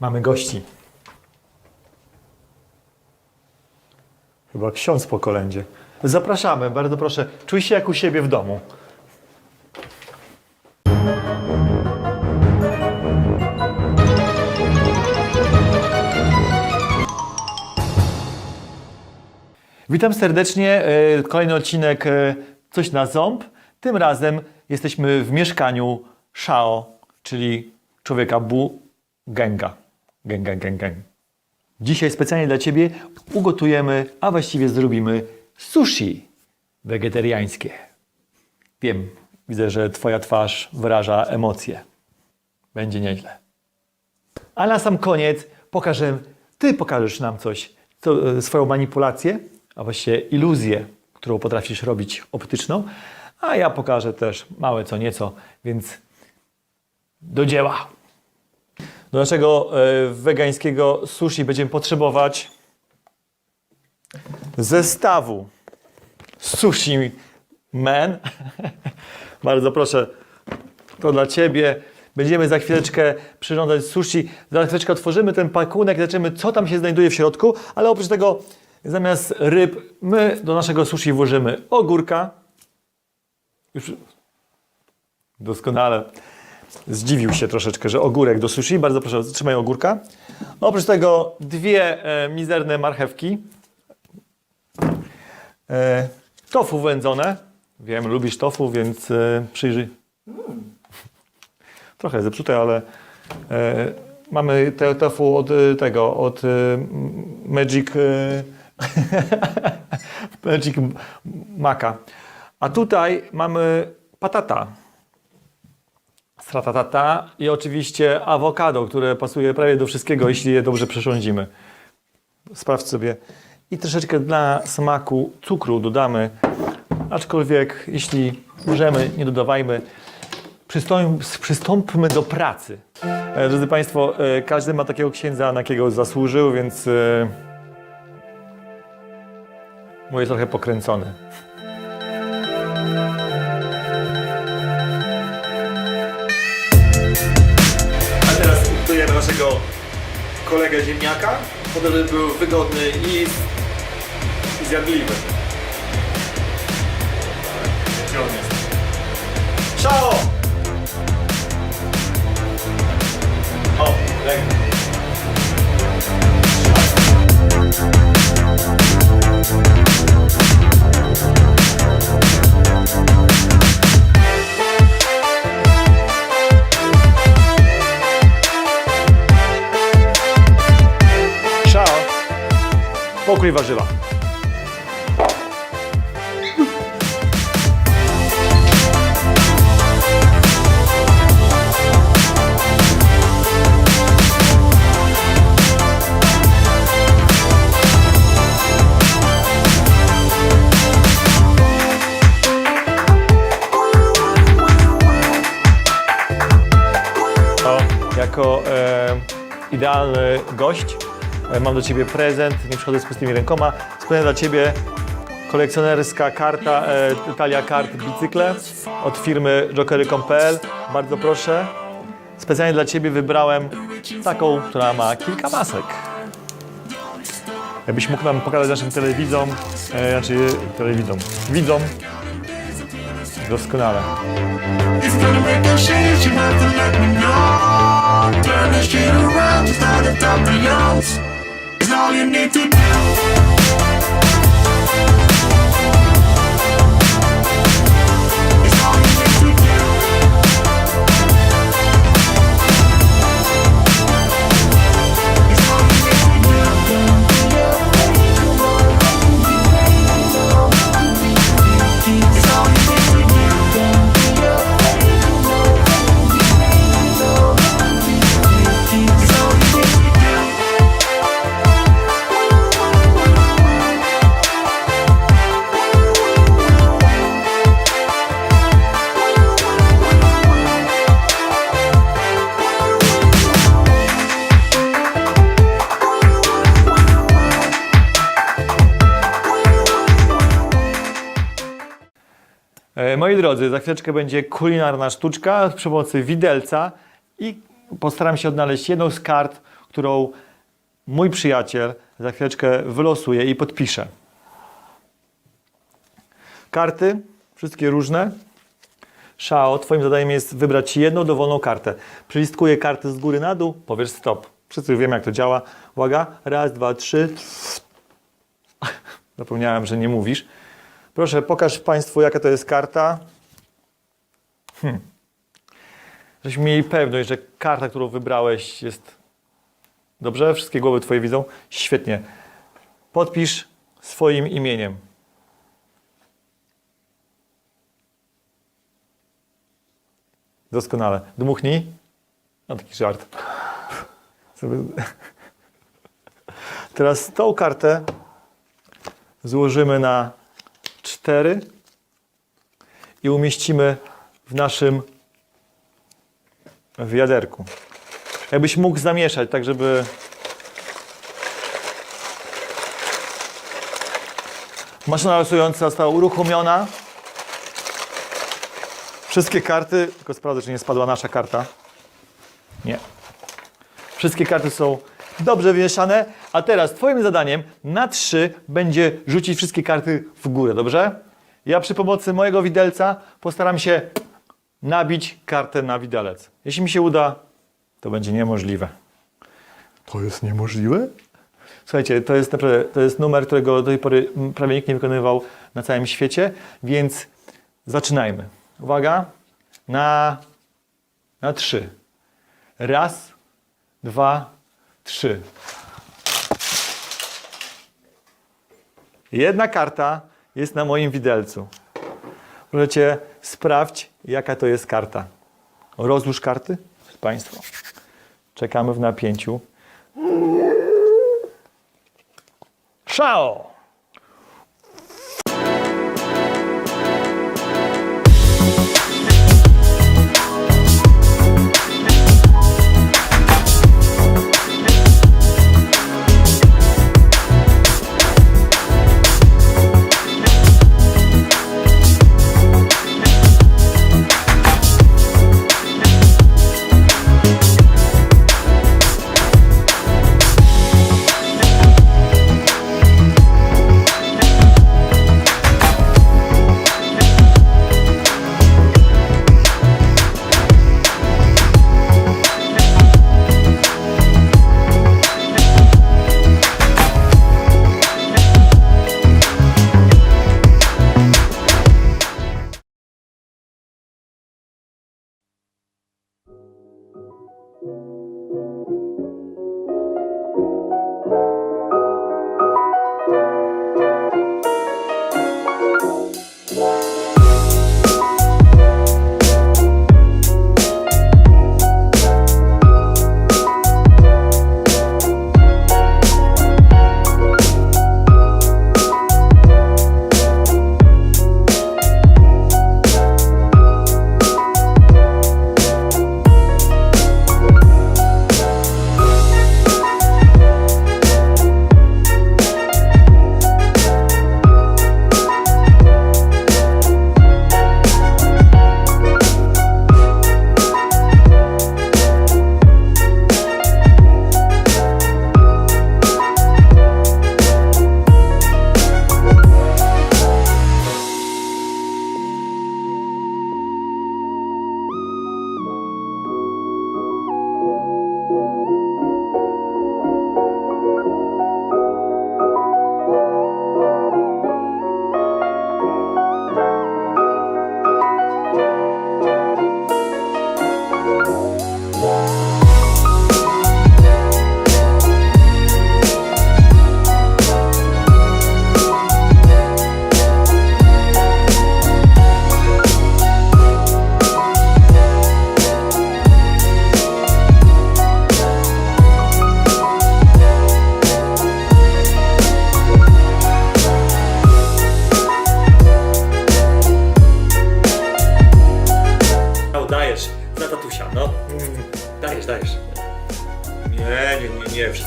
Mamy gości. Chyba ksiądz po kolędzie. Zapraszamy, bardzo proszę. Czuj się jak u siebie w domu. Witam serdecznie. e, Kolejny odcinek e, Coś na ząb. Tym razem jesteśmy w mieszkaniu Shao, czyli człowieka Bu Genga. Genga, gang, gang. Dzisiaj specjalnie dla Ciebie ugotujemy, a właściwie zrobimy sushi wegetariańskie. Wiem, widzę, że Twoja twarz wyraża emocje. Będzie nieźle. A na sam koniec pokażę, Ty pokażesz nam coś, co, e, swoją manipulację, a właściwie iluzję, którą potrafisz robić optyczną, a ja pokażę też małe co nieco, więc do dzieła. Do naszego e, wegańskiego sushi będziemy potrzebować zestawu sushi man. Bardzo proszę, to dla Ciebie. Będziemy za chwileczkę przyrządzać sushi. Za chwileczkę otworzymy ten pakunek, zobaczymy, co tam się znajduje w środku. Ale oprócz tego, zamiast ryb, my do naszego sushi włożymy ogórka. Już doskonale. Zdziwił się troszeczkę, że ogórek do sushi. Bardzo proszę, trzymaj ogórka. Oprócz tego dwie e, mizerne marchewki. E, tofu wędzone. Wiem, lubisz tofu, więc e, przyjrzyj. Trochę zepsute, ale e, mamy te tofu od e, tego, od e, Magic e, Magic Maka. A tutaj mamy patata. Stratatata i oczywiście awokado, które pasuje prawie do wszystkiego, jeśli je dobrze przesządzimy. Sprawdź sobie. I troszeczkę dla smaku cukru dodamy, aczkolwiek jeśli możemy, nie dodawajmy. Przystąp, przystąpmy do pracy. E, Drodzy Państwo, e, każdy ma takiego księdza, na jakiego zasłużył, więc e, mój jest trochę pokręcony. Naszego kolegę ziemniaka, po to, żeby był wygodny i, zjadliwy. Gdzie? Szao! O, ręka. Pokój warzywa. Jako e, idealny gość mam do Ciebie prezent. Nie przychodzę z pustymi rękoma. Składam dla Ciebie kolekcjonerska karta e, Talia Kart Bicykle od firmy jokery.pl. Bardzo proszę. Specjalnie dla Ciebie wybrałem taką, która ma kilka masek. Jakbyś mógł nam pokazać naszym telewidzom, e, znaczy telewidzom, widzom, doskonale. It's all you need to do. Drodzy, za chwileczkę będzie kulinarna sztuczka przy pomocy widelca i postaram się odnaleźć jedną z kart, którą mój przyjaciel za chwileczkę wylosuje i podpisze. Karty, wszystkie różne. Szao, twoim zadaniem jest wybrać jedną dowolną kartę. Przelistkuję karty z góry na dół, powiesz stop. Wszyscy wiemy, jak to działa. Uwaga, raz, dwa, trzy. Zapomniałem, że nie mówisz. Proszę, pokaż Państwu, jaka to jest karta. Hmm. Żebyśmy mieli pewność, że karta, którą wybrałeś, jest dobrze. Wszystkie głowy Twoje widzą. Świetnie. Podpisz swoim imieniem. Doskonale. Dmuchnij. No taki żart. Teraz tą kartę złożymy na cztery i umieścimy w naszym wiaderku. Jakbyś mógł zamieszać, tak żeby maszyna losująca została uruchomiona. Wszystkie karty, tylko sprawdzę, czy nie spadła nasza karta. Nie. Wszystkie karty są dobrze wymieszane, a teraz twoim zadaniem na trzy będzie rzucić wszystkie karty w górę, dobrze? Ja przy pomocy mojego widelca postaram się nabić kartę na widelec. Jeśli mi się uda, to będzie niemożliwe. To jest niemożliwe? Słuchajcie, to jest naprawdę to jest numer, którego do tej pory prawie nikt nie wykonywał na całym świecie, więc zaczynajmy. Uwaga, na, na trzy. Raz, dwa, trzy. Jedna karta jest na moim widelcu. Możecie sprawdź, jaka to jest karta. Rozłóż karty, Państwo. Czekamy w napięciu. Szao!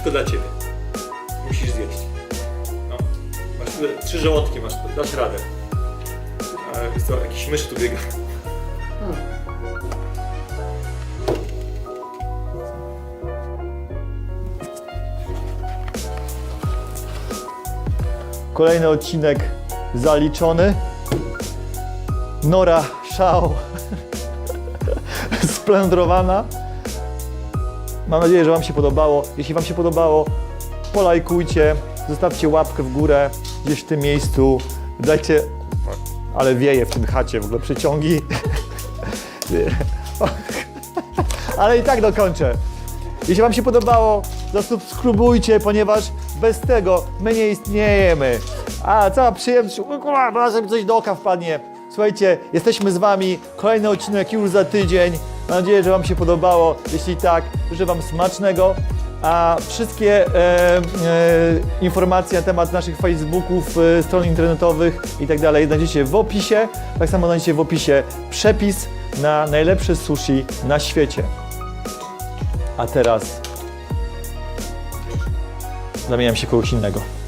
wszystko dla ciebie. Musisz zjeść. No. Masz trzy żołądki masz, dasz radę. A co, jakiś mysz tu biega. Hmm. Kolejny odcinek zaliczony. Nora szał splądrowana. Mam nadzieję, że Wam się podobało. Jeśli Wam się podobało, polajkujcie, zostawcie łapkę w górę gdzieś w tym miejscu. Dajcie, ale wieje w tym chacie, w ogóle przeciągi. ale i tak dokończę. Jeśli Wam się podobało, zasubskrybujcie, ponieważ bez tego my nie istniejemy. A cała przyjemność, razem coś do oka wpadnie. Słuchajcie, jesteśmy z Wami. Kolejny odcinek już za tydzień. Mam nadzieję, że Wam się podobało. Jeśli tak, życzę Wam smacznego. A wszystkie e, e, informacje na temat naszych Facebooków, e, stron internetowych i tak dalej znajdziecie w opisie. Tak samo znajdziecie w opisie przepis na najlepsze sushi na świecie. A teraz zamieniam się kogoś innego.